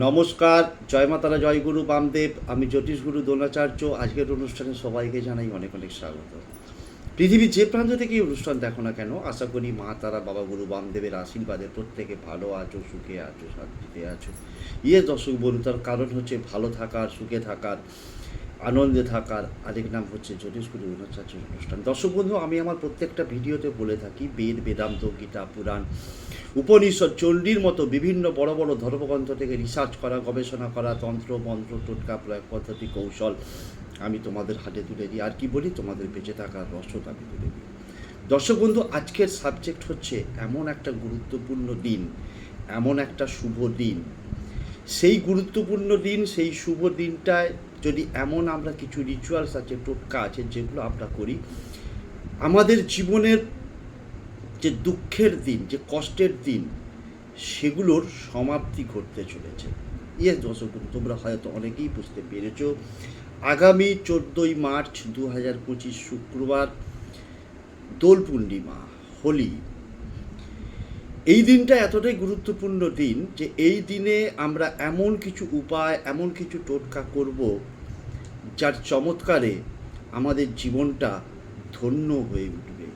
নমস্কার, জয় মাতারা, জয় গুরু বামদেব। আমি জ্যোতিষগুরু দোনাচার্য আজকের অনুষ্ঠানে সবাইকে জানাই অনেক অনেক স্বাগত। পৃথিবীর যে প্রান্ত থেকে এই অনুষ্ঠান দেখো না কেন, আশা করি মা, তারা, বাবা, গুরু, বামদেবের আশীর্বাদে প্রত্যেকে ভালো আছো, সুখে আছো, শান্তিতে আছো। ইয়ে দর্শক বলুন তার কারণ হচ্ছে ভালো থাকার, সুখে থাকার। আনন্দে থাকার আরেক নাম হচ্ছে জ্যোতিষগুরু দ্রোণাচার্য অনুষ্ঠান। দর্শক বন্ধু, আমি আমার প্রত্যেকটা ভিডিওতে বলে থাকি, বেদ, বেদান্ত, গীতা, পুরাণ, উপনিষদ, চণ্ডীর মতো বিভিন্ন বড় বড় ধর্মগ্রন্থ থেকে রিসার্চ করা, গবেষণা করা, তন্ত্র, মন্ত্র, টোটকা, প্রয়োগ পদ্ধতি, কৌশল আমি তোমাদের হাতে তুলে দিই। আর কি বলি? তোমাদের বেঁচে থাকার রসদ আমি তুলে দিই। দর্শক বন্ধু, আজকের সাবজেক্ট হচ্ছে এমন একটা গুরুত্বপূর্ণ দিন, এমন একটা শুভ দিন। সেই গুরুত্বপূর্ণ দিন, সেই শুভ দিনটায় যদি এমন আমরা কিছু রিচুয়ালস আছে, টোটকা আছে, যেগুলো আমরা করি, আমাদের জীবনের যে দুঃখের দিন, যে কষ্টের দিন, সেগুলোর সমাপ্তি ঘটতে চলেছে। ইয়ে দর্শক, তোমরা হয়তো অনেকেই বুঝতে পেরেছ, আগামী চোদ্দোই মার্চ দু হাজার পঁচিশ শুক্রবার, দোল পূর্ণিমা, হোলি। এই দিনটা এতটাই গুরুত্বপূর্ণ দিন যে এই দিনে আমরা এমন কিছু উপায়, এমন কিছু টোটকা করব যার চমৎকারে আমাদের জীবনটা ধন্য হয়ে উঠবে।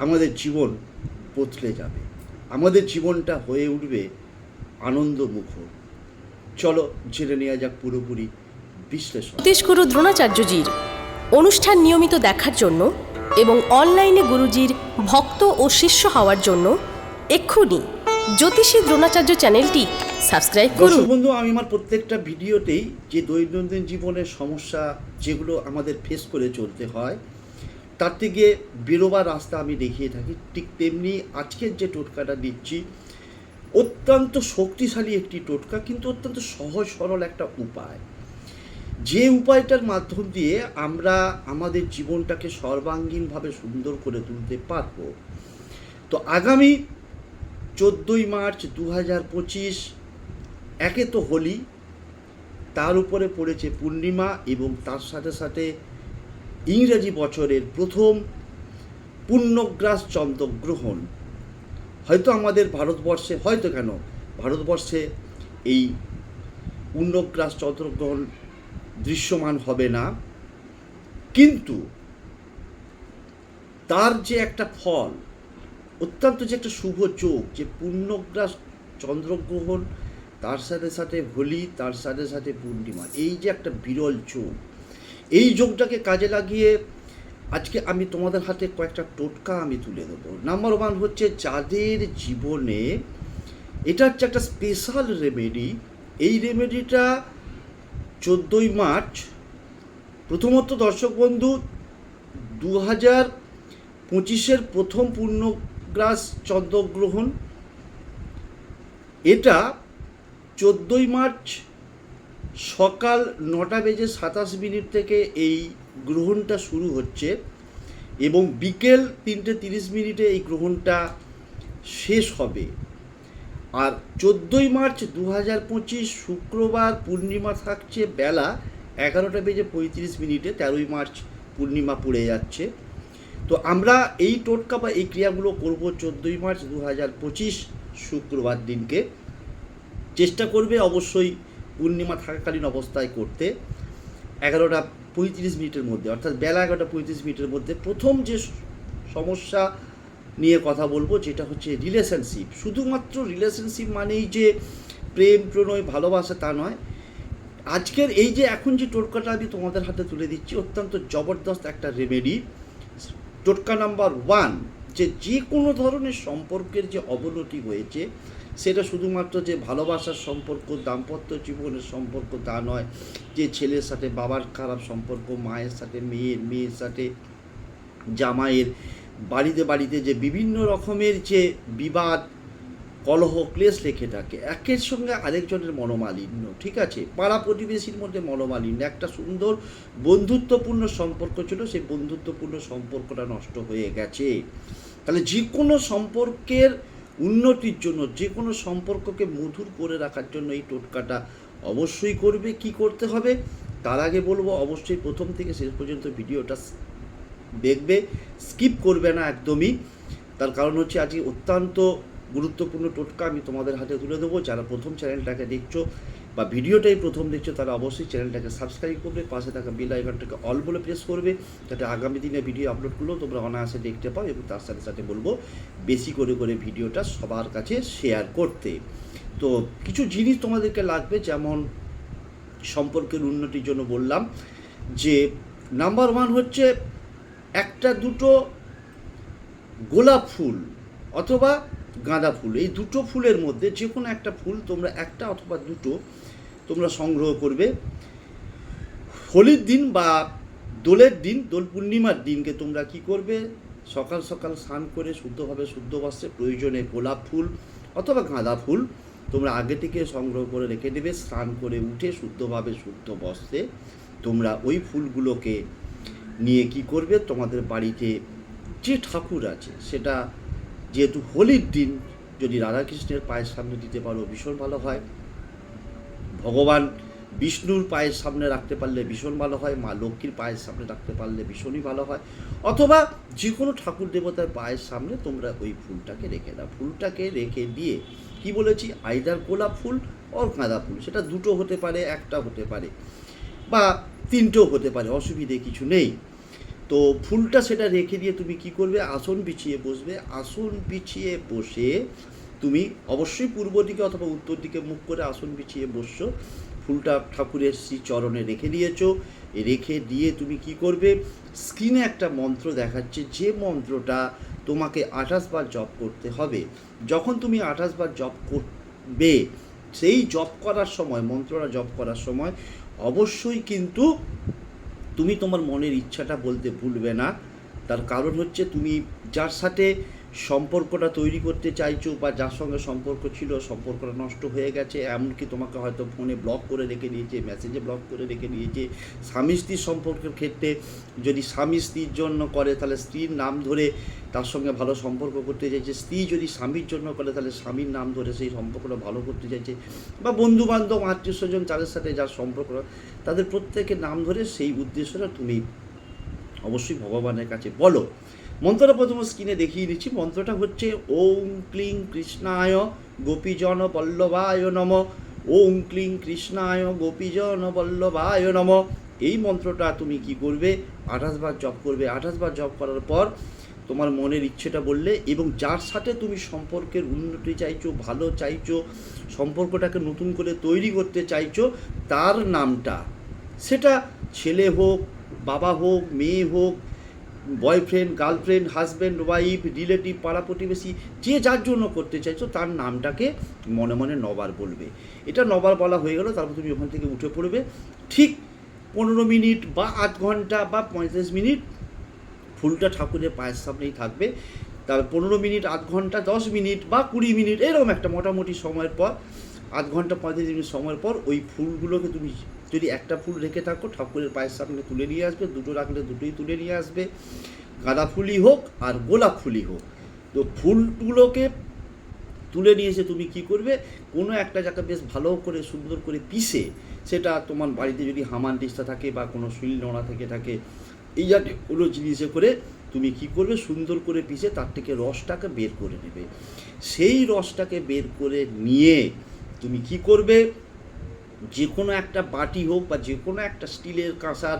আমাদের জীবন বদলে যাবে। আমাদের জীবনটা হয়ে উঠবে আনন্দমুখর। চলো, জেনে নেওয়া যাক পুরোপুরি বিশ্লেষণ। জ্যোতিষগুরু দ্রোণাচার্যজির অনুষ্ঠান নিয়মিত দেখার জন্য এবং অনলাইনে গুরুজির ভক্ত ও শিষ্য হওয়ার জন্য এক্ষুনি জ্যোতিষী দ্রোণাচার্য চ্যানেলটি সাবস্ক্রাইব করুন। দর্শক বন্ধু, আমি আমার প্রত্যেকটা ভিডিওতেই যে দৈনন্দিন জীবনের সমস্যা যেগুলো আমাদের ফেস করে চলতে হয়, তার থেকে বেরোবার রাস্তা আমি দেখিয়ে থাকি। ঠিক তেমনি আজকের যে টোটকাটা দিচ্ছি, অত্যন্ত শক্তিশালী একটি টোটকা, কিন্তু অত্যন্ত সহজ, সরল একটা উপায়। যে উপায়টার মাধ্যম দিয়ে আমরা আমাদের জীবনটাকে সর্বাঙ্গীনভাবে সুন্দর করে তুলতে পারব, তো আগামী চোদ্দোই মার্চ দু হাজার পঁচিশ, একে তো হোলি, তার উপরে পড়েছে পূর্ণিমা এবং তার সাথে সাথে ইংরেজি বছরের প্রথম পূর্ণগ্রাস চন্দ্রগ্রহণ। হয়তো আমাদের ভারতবর্ষে, হয়তো কেন, ভারতবর্ষে এই পূর্ণগ্রাস চন্দ্রগ্রহণ দৃশ্যমান হবে না। কিন্তু তার যে একটা ফল অত্যন্ত যে একটা শুভ যোগ, যে পূর্ণগ্রাস চন্দ্রগ্রহণ, তার সাথে সাথে হোলি, তার সাথে সাথে পূর্ণিমা, এই যে একটা বিরল যোগ। এই যোগটাকে কাজে লাগিয়ে আজকে আমি তোমাদের হাতে কয়েকটা টোটকা আমি তুলে দেবো। নাম্বার ওয়ান হচ্ছে যাদের জীবনে এটা হচ্ছে একটা স্পেশাল রেমেডি এই রেমেডিটা চোদ্দোই মার্চ, প্রথমত দর্শক বন্ধু দু হাজার পঁচিশের প্রথম পূর্ণগ্রাস চন্দ্রগ্রহণ এটা চোদ্দোই মার্চ সকাল নটা বেজে সাতাশ মিনিট থেকে এই গ্রহণটা শুরু হচ্ছে এবং বিকেল তিনটে তিরিশ মিনিটে এই গ্রহণটা শেষ হবে। আর চোদ্দোই মার্চ দু হাজার পঁচিশ শুক্রবার পূর্ণিমা থাকছে বেলা এগারোটা বেজে পঁয়ত্রিশ মিনিটে, তেরোই মার্চ পূর্ণিমা পড়ে যাচ্ছে। তো আমরা এই টোটকা বা এই ক্রিয়াগুলো করব চোদ্দোই মার্চ দু হাজার পঁচিশ শুক্রবার দিনকে। চেষ্টা করবে অবশ্যই পূর্ণিমা থাকাকালীন অবস্থায় করতে। এগারোটা পঁয়ত্রিশ মিনিটের মধ্যে, অর্থাৎ বেলা এগারোটা পঁয়ত্রিশ মিনিটের মধ্যে প্রথম যে সমস্যা নিয়ে কথা বলব যেটা হচ্ছে রিলেশনশিপ শুধুমাত্র রিলেশনশিপ মানেই যে প্রেম, প্রণয়, ভালোবাসা তা নয়। আজকের এই যে এখন যে টোটকাটা আমি তোমাদের হাতে তুলে দিচ্ছি, অত্যন্ত জবরদস্ত একটা রেমেডি টোটকা নাম্বার ওয়ান, যে যে কোনো ধরনের সম্পর্কের যে অবনতি হয়েছে, সেটা শুধুমাত্র যে ভালোবাসার সম্পর্ক, দাম্পত্য জীবনের সম্পর্ক তা নয়, যে ছেলের সাথে বাবার খারাপ সম্পর্ক, মায়ের সাথে, মেয়ের মেয়ের সাথে, জামাইয়ের, বাড়িতে বাড়িতে যে বিভিন্ন রকমের যে বিবাদ কলহ, ক্লেশ লেখে থাকে। একের সঙ্গে আরেকজনের মনোমালিন্য, ঠিক আছে? পাড়া প্রতিবেশীর মধ্যে মনোমালিন্য। একটা সুন্দর বন্ধুত্বপূর্ণ সম্পর্ক ছিল, সেই বন্ধুত্বপূর্ণ সম্পর্কটা নষ্ট হয়ে গেছে। তাহলে যে কোনো সম্পর্কের উন্নতির জন্য, যে কোনো সম্পর্ককে মধুর করে রাখার জন্য এই টোটকাটা অবশ্যই করবে। কি করতে হবে? তার আগে বলব, অবশ্যই প্রথম থেকে শেষ পর্যন্ত ভিডিওটা দেখবে, স্কিপ করবে না একদমই। তার কারণ হচ্ছে আজকে অত্যন্ত গুরুত্বপূর্ণ টোটকা আমি তোমাদের হাতে তুলে দেবো। যারা প্রথম চ্যানেলটাকে দেখছ বা ভিডিওটাই প্রথম দেখছ, তারা অবশ্যই চ্যানেলটাকে সাবস্ক্রাইব করবে, পাশে থাকা বেল আইকনটাকে অল বলে প্রেস করবে, যাতে আগামী দিনে ভিডিও আপলোড করলেও তোমরা অনায়াসে দেখতে পাও এবং তার সাথে সাথে বলব, বেশি করে করে ভিডিওটা সবার কাছে শেয়ার করতে। তো কিছু জিনিস তোমাদেরকে লাগবে, যেমন সম্পর্কের উন্নতির জন্য বললাম, যে নাম্বার ওয়ান হচ্ছে একটা দুটো গোলাপ ফুল অথবা গাঁদা ফুল, এই দুটো ফুলের মধ্যে যে কোনো একটা ফুল তোমরা একটা অথবা দুটো তোমরা সংগ্রহ করবে। হোলির দিন বা দোলের দিন, দোল পূর্ণিমার দিনকে তোমরা কি করবে? সকাল সকাল স্নান করে শুদ্ধভাবে শুদ্ধ বস্ত্রে প্রয়োজনে গোলাপ ফুল অথবা গাঁদা ফুল তোমরা আগে থেকে সংগ্রহ করে রেখে দেবে। স্নান করে উঠে শুদ্ধভাবে শুদ্ধ বস্ত্রে তোমরা ওই ফুলগুলোকে নিয়ে কি করবে? তোমাদের বাড়িতে যে ঠাকুর আছে, সেটা যেহেতু হোলির দিন, যদি রাধাকৃষ্ণের পায়ের সামনে দিতে পারো, ভীষণ ভালো হয়। ভগবান বিষ্ণুর পায়ের সামনে রাখতে পারলে ভীষণ ভালো হয়, মা লক্ষ্মীর পায়ের সামনে রাখতে পারলে ভীষণই ভালো হয়। অথবা যে কোনো ঠাকুর দেবতার পায়ের সামনে তোমরা ওই ফুলটাকে রেখে দাও। ফুলটাকে রেখে দিয়ে কি বলেছি? আইদার গোলাপ ফুল ওর গাঁদা ফুল। সেটা দুটো হতে পারে, একটা হতে পারে, বা তিনটেও হতে পারে, অসুবিধে কিছু নেই। তো ফুলটা সেটা রেখে দিয়ে তুমি কি করবে? আসন বিছিয়ে বসবে। আসন বিছিয়ে বসে তুমি অবশ্যই পূর্ব দিকে অথবা উত্তর দিকে মুখ করে আসন বিছিয়ে বসছো। ফুলটা ঠাকুরের শ্রী চরণে রেখে দিয়েছ। রেখে দিয়ে তুমি কি করবে? স্ক্রিনে একটা মন্ত্র দেখাচ্ছে। যে মন্ত্রটা তোমাকে আঠাশ বার জপ করতে হবে। যখন তুমি আঠাশ বার জপ করবে, সেই জপ করার সময়, মন্ত্রটা জপ করার সময় অবশ্যই কিন্তু তুমি তোমার মনের ইচ্ছাটা বলতে ভুলবে না। তার কারণ হচ্ছে তুমি যার সাথে সম্পর্কটা তৈরি করতে চাইছো বা যার সঙ্গে সম্পর্ক ছিল, সম্পর্কটা নষ্ট হয়ে গেছে, এমনকি তোমাকে হয়তো ফোনে ব্লক করে রেখে দিয়েছে মেসেজে ব্লক করে রেখে দিয়েছে। স্বামী স্ত্রীর সম্পর্কের ক্ষেত্রে যদি স্বামী স্ত্রীর জন্য করে, তাহলে স্ত্রীর নাম ধরে তার সঙ্গে ভালো সম্পর্ক করতে চাইছে। স্ত্রী যদি স্বামীর জন্য করে, তাহলে স্বামীর নাম ধরে সেই সম্পর্কটা ভালো করতে চাইছে। বা বন্ধু বান্ধব আত্মীয় স্বজন তাদের সাথে যার সম্পর্ক তাদের প্রত্যেকের নাম ধরে সেই উদ্দেশ্যটা তুমি অবশ্যই ভগবানের কাছে বলো। মন্ত্রটা প্রথমে স্ক্রিনে দেখিয়ে দিচ্ছি, মন্ত্রটা হচ্ছে ওম ক্লিং কৃষ্ণায় গোপীজন বল্লভায় নম। ওম ক্লিং কৃষ্ণায় গোপীজন বল্লভায় নম। এই মন্ত্রটা তুমি কি করবে? আঠাশ বার জপ করবে। আঠাশ বার জপ করার পর তোমার মনের ইচ্ছেটা বললে এবং যার সাথে তুমি সম্পর্কের উন্নতি চাইছো, ভালো চাইছো, সম্পর্কটাকে নতুন করে তৈরি করতে চাইছো, তার নামটা সেটা ছেলে হোক, বাবা হোক, মেয়ে হোক boyfriend girlfriend husband wife relative পাড়া প্রতিবেশী, যে যার জন্য করতে চাইছো, তার নামটাকে মনে মনে নবার বলবে। এটা নবার বলা হয়ে গেল, তারপর তুমি ওখান থেকে উঠে পড়বে। ঠিক পনেরো মিনিট বা আধ ঘণ্টা বা পঁয়ত্রিশ মিনিট, ফুলটা ঠাকুরের পায়ের সামনেই থাকবে। তারপর পনেরো মিনিট, আধ ঘণ্টা, দশ মিনিট বা কুড়ি মিনিট, এরকম একটা মোটামুটি সময়ের পর, আধ ঘণ্টা পঁয়ত্রিশ মিনিট সময়ের পর, ওই ফুলগুলোকে তুমি যদি একটা ফুল রেখে থাকো, ঠাকুরের পায়ের সামনে তুলে নিয়ে আসবে, দুটো রাখলে দুটোই তুলে নিয়ে আসবে। গাঁদা ফুলই হোক আর গোলাপ ফুলই হোক। তো ফুলগুলোকে তুলে নিয়ে এসে তুমি কি করবে? কোনো একটা জায়গা বেশ ভালো করে, সুন্দর করে পিষে, সেটা তোমার বাড়িতে যদি হামান দিস্তা থাকে বা কোনো শিল নোড়া থেকে থাকে, এই জাতীয় কোনো জিনিসে করে তুমি কি করবে? সুন্দর করে পিষে তার থেকে রসটাকে বের করে নেবে। সেই রসটাকে বের করে নিয়ে তুমি কি করবে? যে কোনো একটা বাটি হোক বা যে কোনো একটা স্টিলের কাঁসার,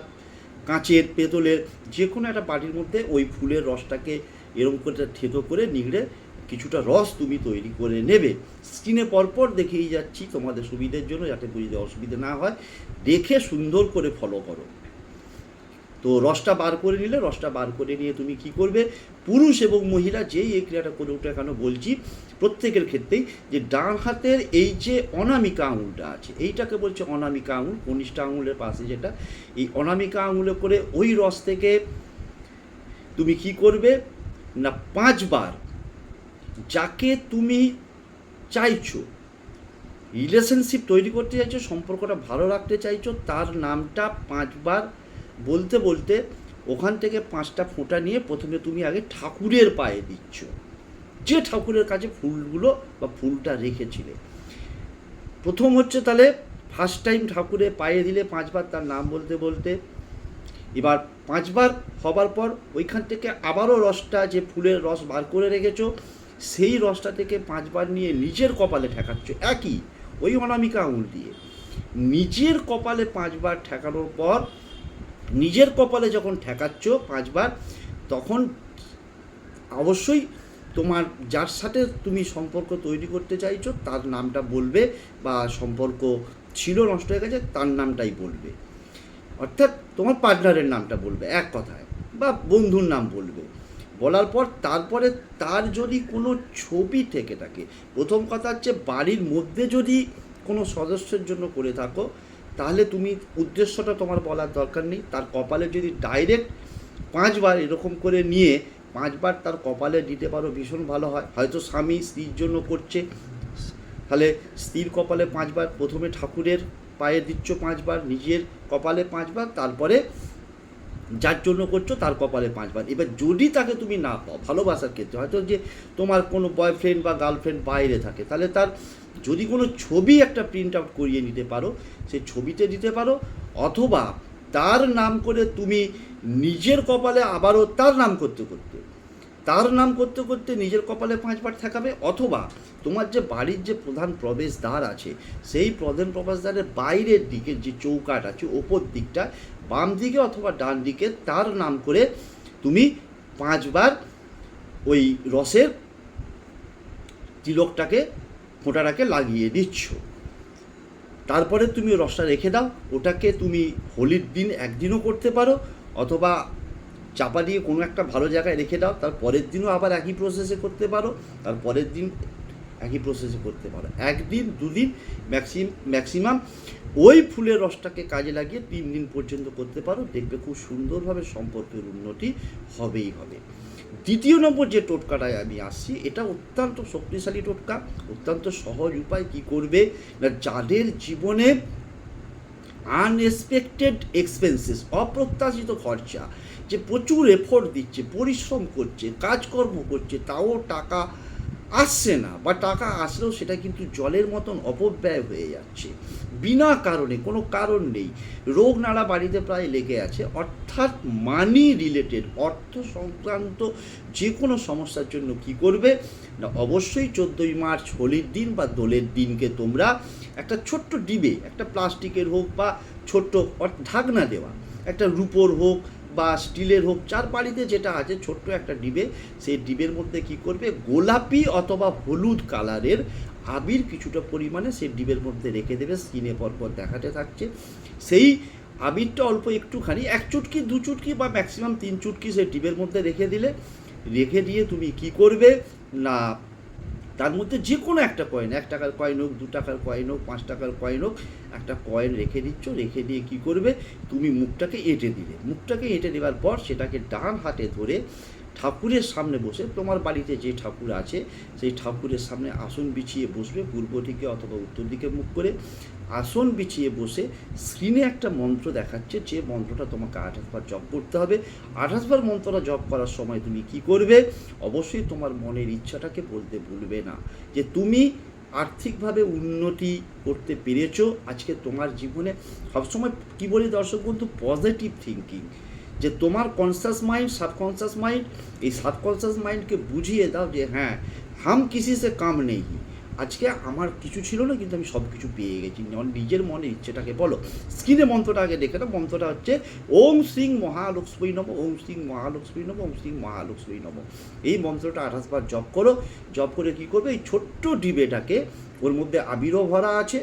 কাঁচের, পেতলের যে কোনো একটা বাটির মধ্যে ওই ফুলের রসটাকে এরম করে থেতো করে নিগড়ে কিছুটা রস তুমি তৈরি করে নেবে। স্ক্রিনে পরপর দেখেই যাচ্ছি তোমাদের সুবিধের জন্য যাতে বুঝতে অসুবিধা না হয়। দেখে সুন্দর করে ফলো করো। তো রসটা বার করে নিলে, রসটা বার করে নিয়ে তুমি কি করবে? পুরুষ এবং মহিলা যেই এই ক্রিয়াটা করে উঠে কেন বলছি প্রত্যেকের ক্ষেত্রেই যে ডান হাতের এই যে অনামিকা আঙুলটা আছে, এইটাকে বলছে অনামিকা আঙুল, কনিষ্ঠ আঙুলের পাশে যেটা, এই অনামিকা আঙুলে করে ওই রস থেকে তুমি কি করবে? না, পাঁচবার যাকে তুমি চাইছো রিলেশনশিপ তৈরি করতে চাইছো, সম্পর্কটা ভালো রাখতে চাইছো, তার নামটা পাঁচবার বলতে বলতে ওখান থেকে পাঁচটা ফোঁটা নিয়ে প্রথমে তুমি আগে ঠাকুরের পায়ে দিচ্ছ। যে ঠাকুরের কাছে ফুলগুলো বা ফুলটা রেখেছিলে। প্রথম হচ্ছে তাহলে ফার্স্ট টাইম ঠাকুরে পায়ে দিলে পাঁচবার তার নাম বলতে বলতে। এবার পাঁচবার হবার পর ওইখান থেকে আবারও রসটা যে ফুলের রস বার করে রেখেছো, সেই রসটা থেকে পাঁচবার নিয়ে নিজের কপালে ঠেকাচ্ছ, একই ওই অনামিকা আঙুল দিয়ে। নিজের কপালে পাঁচবার ঠেকানোর পর নিজের কপালে যখন ঠেকাচ্ছ পাঁচবার, তখন অবশ্যই তোমার যার সাথে তুমি সম্পর্ক তৈরি করতে চাইছো, তার নামটা বলবে বা সম্পর্ক ছিল, নষ্ট হয়ে গেছে, তার নামটাই বলবে। অর্থাৎ তোমার পার্টনারের নামটা বলবে, এক কথায়, বা বন্ধুর নাম বলবে। বলার পর তারপরে তার যদি কোনো ছবি থেকে থাকে, প্রথম কথা হচ্ছে বাড়ির মধ্যে যদি কোনো সদস্যের জন্য করে থাকো, তাহলে তুমি উদ্দেশ্যটা তোমার বলার দরকার নেই। তার কপালে যদি ডাইরেক্ট পাঁচবার এরকম করে নিয়ে পাঁচবার তার কপালে দিতে পারো, ভীষণ ভালো হয়। হয়তো স্বামী স্ত্রীর জন্য করছে। তাহলে স্ত্রীর কপালে পাঁচবার, প্রথমে ঠাকুরের পায়ে দিচ্ছ পাঁচবার, নিজের কপালে পাঁচবার, তারপরে যার জন্য করছ তার কপালে পাঁচবার। এবার যদি তাকে তুমি না পাও, ভালোবাসার ক্ষেত্রে, হয়তো যে তোমার কোনো বয়ফ্রেন্ড বা গার্লফ্রেন্ড বাইরে থাকে, তাহলে তার যদি কোনো ছবি একটা প্রিন্ট আউট করিয়ে নিতে পারো সেই ছবিতে দিতে পারো, অথবা তার নাম করে তুমি নিজের কপালে আবারও তার নাম করতে করতে, তার নাম করতে করতে নিজের কপালে পাঁচবার ঠেকাবে, অথবা তোমার যে বাড়ির যে প্রধান প্রবেশদ্বার আছে, সেই প্রধান প্রবেশদ্বারের বাইরের দিকে যে চৌকাট আছে, ওপর দিকটা, বাম দিকে অথবা ডান দিকে তার নাম করে তুমি পাঁচবার ওই রসের তিলকটাকে, ফোঁটাটাকে লাগিয়ে দিচ্ছ। তারপরে তুমি রসটা রেখে দাও, ওটাকে তুমি হোলির দিন একদিনও করতে পারো অথবা চাপা দিয়ে কোনো একটা ভালো জায়গায় রেখে দাও, তার পরের দিনও আবার একই প্রসেসে করতে পারো, তার পরের দিন একই প্রসেসে করতে পারো। একদিন, দুদিন ম্যাক্সিম ম্যাক্সিমাম ওই ফুলের রসটাকে কাজে লাগিয়ে তিন দিন পর্যন্ত করতে পারো, দেখবে খুব সুন্দরভাবে সম্পর্কের উন্নতি হবেই হবে। দ্বিতীয় নম্বর যে টোটকাটায় আমি আসছি, এটা অত্যন্ত শক্তিশালী টোটকা, অত্যন্ত সহজ উপায় কি করবে? না, যাদের জীবনে আনএক্সপেক্টেড এক্সপেন্সেস অপ্রত্যাশিত খরচা যে প্রচুর এফোর্ট দিচ্ছে পরিশ্রম করছে কাজকর্ম করছে তাও টাকা আসছে না বা টাকা আসলেও সেটা কিন্তু জলের মতন অপব্যয় হয়ে যাচ্ছে। বিনা কারণে, কোনো কারণ নেই। রোগ নাড়া বাড়িতে প্রায় লেগে আছে। অর্থাৎ মানি রিলেটেড অর্থ সংক্রান্ত যে কোনো সমস্যার জন্য কি করবে? না, অবশ্যই চোদ্দোই মার্চ হোলির দিন বা দোলের দিনকে তোমরা একটা ছোট্ট ডিবে, একটা প্লাস্টিকের হোক বা ছোট্ট ঢাকনা দেওয়া, একটা রুপোর হোক বা স্টিলের হোক, চার বাড়িতে যেটা আছে, ছোট্ট একটা ডিবে, সেই ডিবের মধ্যে কি করবে? গোলাপি অথবা হলুদ কালারের আবির কিছুটা পরিমাণে সেই ডিবের মধ্যে রেখে দেবে স্কিনে পরপর দেখাতে থাকছে। সেই আবিরটা অল্প একটুখানি, এক চুটকি, দু চুটকি বা ম্যাক্সিমাম তিন চুটকি সেই ডিবের মধ্যে রেখে দিলে। রেখে দিয়ে তুমি কি করবে? না তার মধ্যে যে কোনো একটা কয়েন এক টাকার কয়েন হোক, দু টাকার কয়েন হোক, পাঁচ টাকার কয়েন হোক, একটা কয়েন রেখে দিচ্ছ, রেখে দিয়ে কি করবে? তুমি মুখটাকে এঁটে দিলে। মুখটাকে এঁটে দেওয়ার পর সেটাকে ডান হাতে ধরে ঠাকুরের সামনে বসে, তোমার বাড়িতে যে ঠাকুর আছে, সেই ঠাকুরের সামনে আসন বিছিয়ে বসবে, পূর্ব দিকে অথবা উত্তর দিকে মুখ করে। আসন বিছিয়ে বসে স্ক্রিনে একটা মন্ত্র দেখাচ্ছে, যে মন্ত্রটা তোমাকে আঠাশবার জপ করতে হবে। আঠাশবার মন্ত্রটা জপ করার সময় তুমি কি করবে? অবশ্যই তোমার মনের ইচ্ছাটাকে বলতে ভুলবে না, যে তুমি আর্থিকভাবে উন্নতি করতে পেরেছ। আজকে তোমার জীবনে সবসময় কী বলি দর্শক বন্ধু? পজিটিভ থিঙ্কিং যে তোমার কনসাস মাইন্ড সাবকনসাস মাইন্ড এই সাবকনসাস মাইন্ডকে বুঝিয়ে দাও যে হ্যাঁ হাম কিসি সে কাম নেই। আজকে আমার কিছু ছিল না, কিন্তু আমি সব কিছু পেয়ে গেছি। আমার নিজের মনের ইচ্ছেটাকে বলো স্ক্রিনে মন্ত্রটা আগে দেখে নাও। মন্ত্রটা হচ্ছে, ওম শ্রীং মহালক্ষ্মী নম, ওম শ্রীং মহালক্ষ্মী নম, ওম শ্রীং মহালক্ষ্মী নম। এই মন্ত্রটা আঠাশ বার জপ করো। জপ করে কি করবে? এই ছোট্ট ডিবেটাকে, ওর মধ্যে আবিরও ভরা আছে,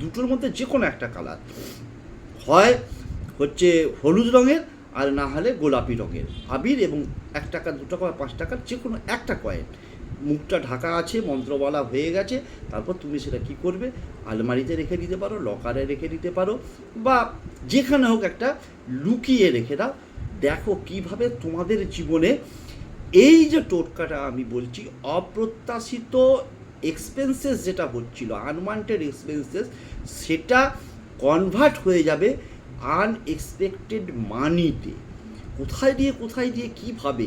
দুটোর মধ্যে যে কোনো একটা কালার। হয় হচ্ছে হলুদ রঙের, আর না হলে গোলাপি রঙের। আবির এবং এক টাকা দু টাকা পাঁচ টাকার যে কোনো একটা কয়েন। মুখটা ঢাকা আছে মন্ত্র বলা হয়ে গেছে, তারপর তুমি সেটা কি করবে? আলমারিতে রেখে দিতে পারো, লকারে রেখে দিতে পারো, বা যেখানে হোক একটা লুকিয়ে রেখে দাও। দেখো কীভাবে তোমাদের জীবনে এই যে টোটকাটা আমি বলছি, অপ্রত্যাশিত এক্সপেন্সেস যেটা হচ্ছিল আনওয়ান্টেড এক্সপেন্সেস সেটা কনভার্ট হয়ে যাবে আনএক্সপেক্টেড মানিতে কোথায় দিয়ে কোথায় দিয়ে, কীভাবে?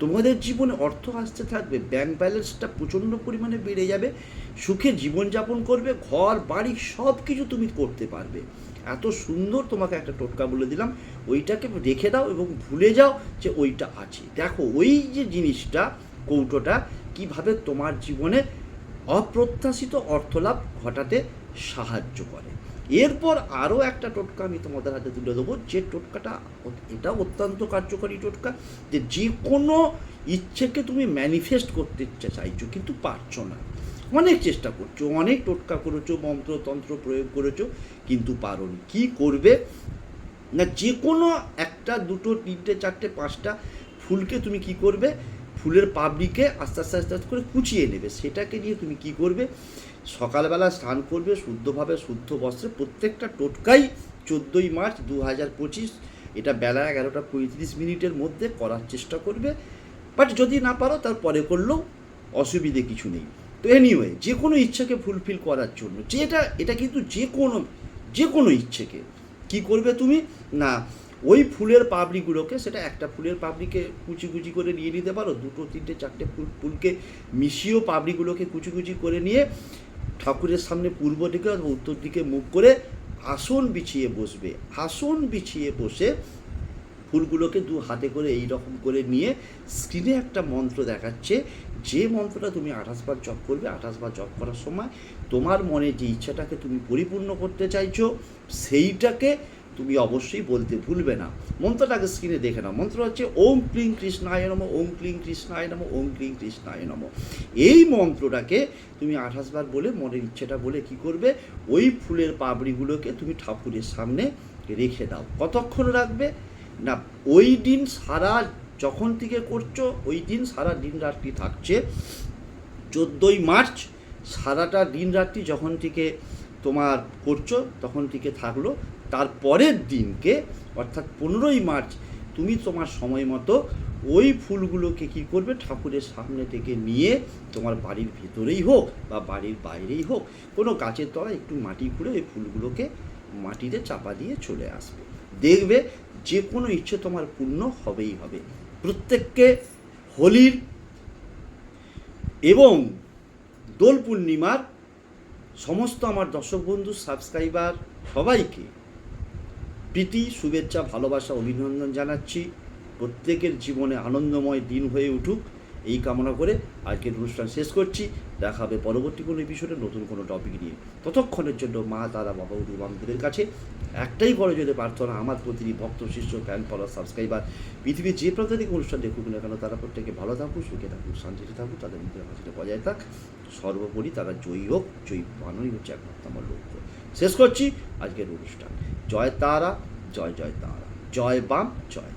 তোমাদের জীবনে অর্থ আসতে থাকবে ব্যাংক ব্যালেন্সটা প্রচণ্ড পরিমাণে বেড়ে যাবে, সুখে জীবনযাপন করবে, ঘর, বাড়ি সব কিছু তুমি করতে পারবে। এত সুন্দর তোমাকে একটা টোটকা বলে দিলাম, ওইটাকে রেখে দাও এবং ভুলে যাও যে ওইটা আছে। দেখো, ওই যে জিনিসটা, কৌটোটা, কীভাবে তোমার জীবনে অপ্রত্যাশিত অর্থলাভ ঘটাতে সাহায্য করে। এরপর আরও একটা টোটকা আমি তোমাদের হাতে তুলে দেবো, যে টোটকাটা এটা অত্যন্ত কার্যকরী টোটকা যে যে কোনো ইচ্ছেকে তুমি ম্যানিফেস্ট করতে চাইছো, কিন্তু পারছ না। অনেক চেষ্টা করছ, অনেক টোটকা করেছ মন্ত্রতন্ত্র প্রয়োগ করেছ, কিন্তু পারোনি কী করবে? না যে কোনো একটা, দুটো, তিনটে, চারটে, পাঁচটা ফুলকে তুমি কি করবে? ফুলের পাবলিকে আস্তে আস্তে আস্তে আস্তে করে কুচিয়ে নেবে। সেটাকে নিয়ে তুমি কি করবে? সকালবেলা স্নান করবে, শুদ্ধভাবে শুদ্ধ বস্ত্রে প্রত্যেকটা টোটকাই চোদ্দোই মার্চ দু হাজার পঁচিশ। এটা বেলা এগারোটা পঁয়ত্রিশ মিনিটের মধ্যে করার চেষ্টা করবে। বাট যদি না পারো, তার পরে করলেও অসুবিধে কিছু নেই। তো এনিওয়ে যে কোনো ইচ্ছাকে ফুলফিল করার জন্য যেটা এটা কিন্তু যে কোনো যে কোনো ইচ্ছেকে, কি করবে তুমি? না, ওই ফুলের পাপড়িগুলোকে সেটা একটা ফুলের পাপড়িকে কুচি কুচি করে নিয়ে নিতে পারো, দুটো, তিনটে, চারটে ফুল, ফুলকে মিশিয়েও পাপড়িগুলোকে কুচি কুচি করে নিয়ে ঠাকুরের সামনে পূর্ব দিকে অথবা উত্তর দিকে মুখ করে আসন বিছিয়ে বসবে। আসন বিছিয়ে বসে ফুলগুলোকে দু হাতে করে এই রকম করে নিয়ে স্ক্রিনে একটা মন্ত্র দেখাচ্ছে। যে মন্ত্রটা তুমি আঠাশবার জপ করবে আঠাশবার জপ করার সময় তোমার মনে যে ইচ্ছাটাকে তুমি পরিপূর্ণ করতে চাইছো, সেইটাকে তুমি অবশ্যই বলতে ভুলবে না। মন্ত্রটাকে স্ক্রিনে দেখে নাও। মন্ত্র হচ্ছে ওম ক্লিং কৃষ্ণায় নম, ওম ক্লিং কৃষ্ণায় নম, ওম ক্লিং কৃষ্ণায় নম। এই মন্ত্রটাকে তুমি আঠাশ বার বলে মনের ইচ্ছেটা বলে কি করবে? ওই ফুলের পাপড়িগুলোকে তুমি ঠাকুরের সামনে রেখে দাও। কতক্ষণ রাখবে? না, ওই দিন সারা যখন থেকে করছ, ওই দিন সারা দিন রাত্রি থাকছে। চোদ্দোই মার্চ সারাটা দিন রাত্রি যখন থেকে তোমার করছ, তখন থেকে থাকল। তার পরের দিনকে, অর্থাৎ পনেরোই মার্চ, তুমি তোমার সময় মতো ওই ফুলগুলোকে কি করবে? ঠাকুরের সামনে থেকে নিয়ে তোমার বাড়ির ভেতরেই হোক বা বাড়ির বাইরেই হোক, কোনো গাছের তলায় একটু মাটি খুঁড়ে ওই ফুলগুলোকে মাটিতে চাপা দিয়ে চলে আসবে। দেখবে যে কোনো ইচ্ছে তোমার পূর্ণ হবেই হবে। প্রত্যেককে হোলির এবং দোল পূর্ণিমার সমস্ত আমার দর্শক বন্ধু, সাবস্ক্রাইবার সবাইকে প্রীতি, শুভেচ্ছা, ভালোবাসা, অভিনন্দন জানাচ্ছি। প্রত্যেকের জীবনে আনন্দময় দিন হয়ে উঠুক। এই কামনা করে আজকের অনুষ্ঠান শেষ করছি। দেখা হবে পরবর্তী কোনো এপিসোডে নতুন কোনো টপিক নিয়ে। ততক্ষণের জন্য মা তারা বাবা উরু বান্ধবের কাছে একটাই বড় যদি প্রার্থনা, আমার প্রতিটি ভক্ত, শিষ্য ফ্যান ফলোয়ার সাবস্ক্রাইবার পৃথিবীর যে প্রান্ত অনুষ্ঠান দেখুক না কেন, তারা প্রত্যেকে ভালো থাকুক, সুখে থাকুক, শান্তিতে থাকুক, তাদের মুখের হাসিটা বজায় থাক। সর্বোপরি তারা জয়ী হোক, জয়ী বানানোই হচ্ছে একমাত্র আমার লক্ষ্য। শেষ করছি আজকের অনুষ্ঠান। জয় তারা জয় জয় তারা। জয় বাম জয়